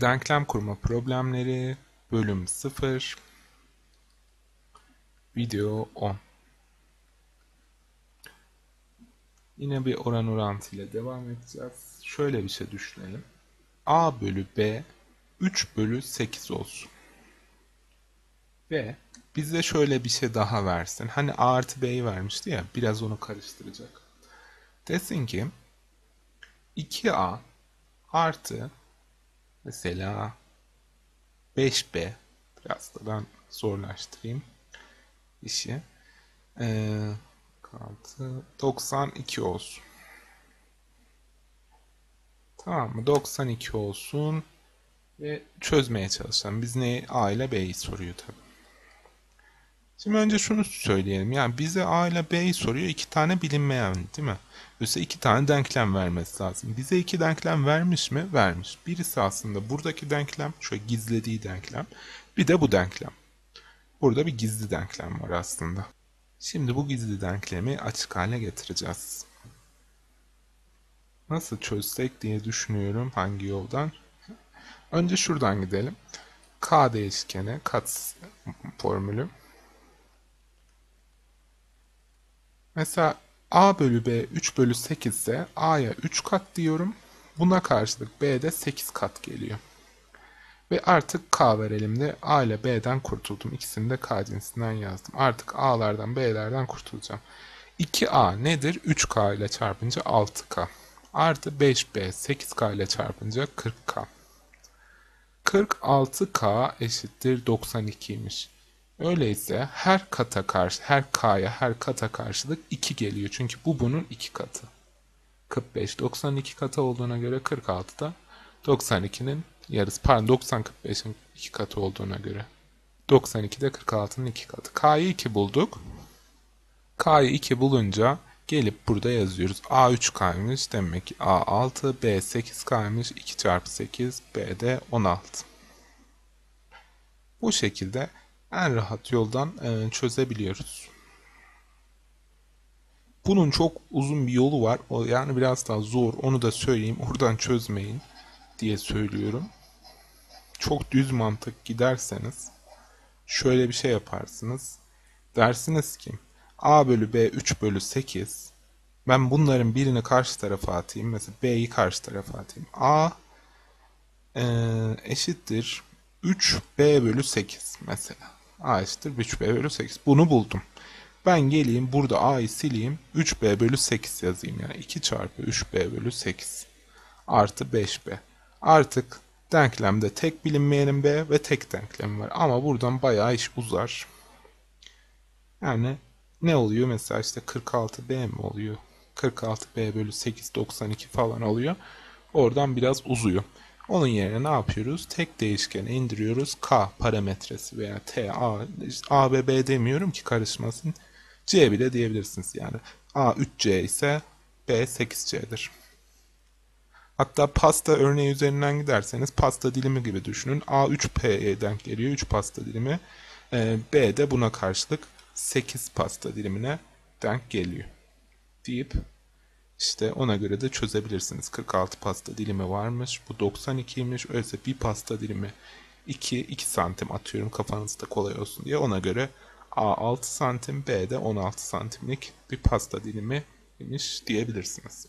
Denklem kurma problemleri bölüm 0 video 10 Yine bir oran orantı ile devam edeceğiz. Şöyle bir şey düşünelim. A bölü B 3 bölü 8 olsun. Ve bize şöyle bir şey daha versin. Hani A artı B'yi vermişti ya biraz onu karıştıracak. Desin ki 2A artı Mesela 5B biraz da ben zorlaştırayım işi. Ee, kaldı 92 olsun. Tamam mı? 92 olsun ve çözmeye çalışalım. Biz ne A ile B'yi soruyor tabi. Şimdi önce şunu söyleyelim. Yani bize A ile B'yi soruyor. iki tane bilinmeyen değil mi? Öyleyse iki tane denklem vermesi lazım. Bize iki denklem vermiş mi? Vermiş. Birisi aslında buradaki denklem. Şöyle gizlediği denklem. Bir de bu denklem. Burada bir gizli denklem var aslında. Şimdi bu gizli denklemi açık hale getireceğiz. Nasıl çözsek diye düşünüyorum hangi yoldan. Önce şuradan gidelim. K değişkeni kat formülü. Mesela a bölü b 3 bölü 8 ise a'ya 3 kat diyorum. Buna karşılık b'de 8 kat geliyor. Ve artık k verelim de a ile b'den kurtuldum. İkisini de k cinsinden yazdım. Artık a'lardan b'lerden kurtulacağım. 2a nedir? 3k ile çarpınca 6k. Artı 5b 8k ile çarpınca 40k. 46k eşittir 92'ymiş. Öyleyse her kata karşı, her k'ya, her kata karşılık 2 geliyor. Çünkü bu bunun 2 katı. 45, 92 katı olduğuna göre 46 da 92'nin yarısı. Pardon 90, 45'in 2 katı olduğuna göre. 92 de 46'nın 2 katı. K'yı 2 bulduk. K'yı 2 bulunca gelip burada yazıyoruz. A 3K'ymış demek ki A 6, B 8K'ymış 2 çarpı 8, B de 16. Bu şekilde en rahat yoldan e, çözebiliyoruz. Bunun çok uzun bir yolu var. Yani biraz daha zor. Onu da söyleyeyim. Oradan çözmeyin diye söylüyorum. Çok düz mantık giderseniz şöyle bir şey yaparsınız. Dersiniz ki a bölü b 3 bölü 8 ben bunların birini karşı tarafa atayım. Mesela b'yi karşı tarafa atayım. a e, eşittir 3b bölü 8 mesela a eşittir 3b bölü 8. Bunu buldum. Ben geleyim burada a'yı sileyim. 3b bölü 8 yazayım. Yani 2 çarpı 3b bölü 8 artı 5b. Artık denklemde tek bilinmeyenin b ve tek denklem var. Ama buradan bayağı iş uzar. Yani ne oluyor? Mesela işte 46b mi oluyor? 46b bölü 8 92 falan oluyor. Oradan biraz uzuyor. Onun yerine ne yapıyoruz? Tek değişkeni indiriyoruz. K parametresi veya T, A, A ve B demiyorum ki karışmasın. C bile diyebilirsiniz yani. A 3C ise B 8C'dir. Hatta pasta örneği üzerinden giderseniz pasta dilimi gibi düşünün. A 3P'ye denk geliyor. 3 pasta dilimi. Ee, B de buna karşılık 8 pasta dilimine denk geliyor. Deyip işte ona göre de çözebilirsiniz. 46 pasta dilimi varmış. Bu 92'ymiş. Öyleyse bir pasta dilimi 2, 2 santim atıyorum kafanızda kolay olsun diye. Ona göre A 6 santim, B de 16 santimlik bir pasta dilimi imiş diyebilirsiniz.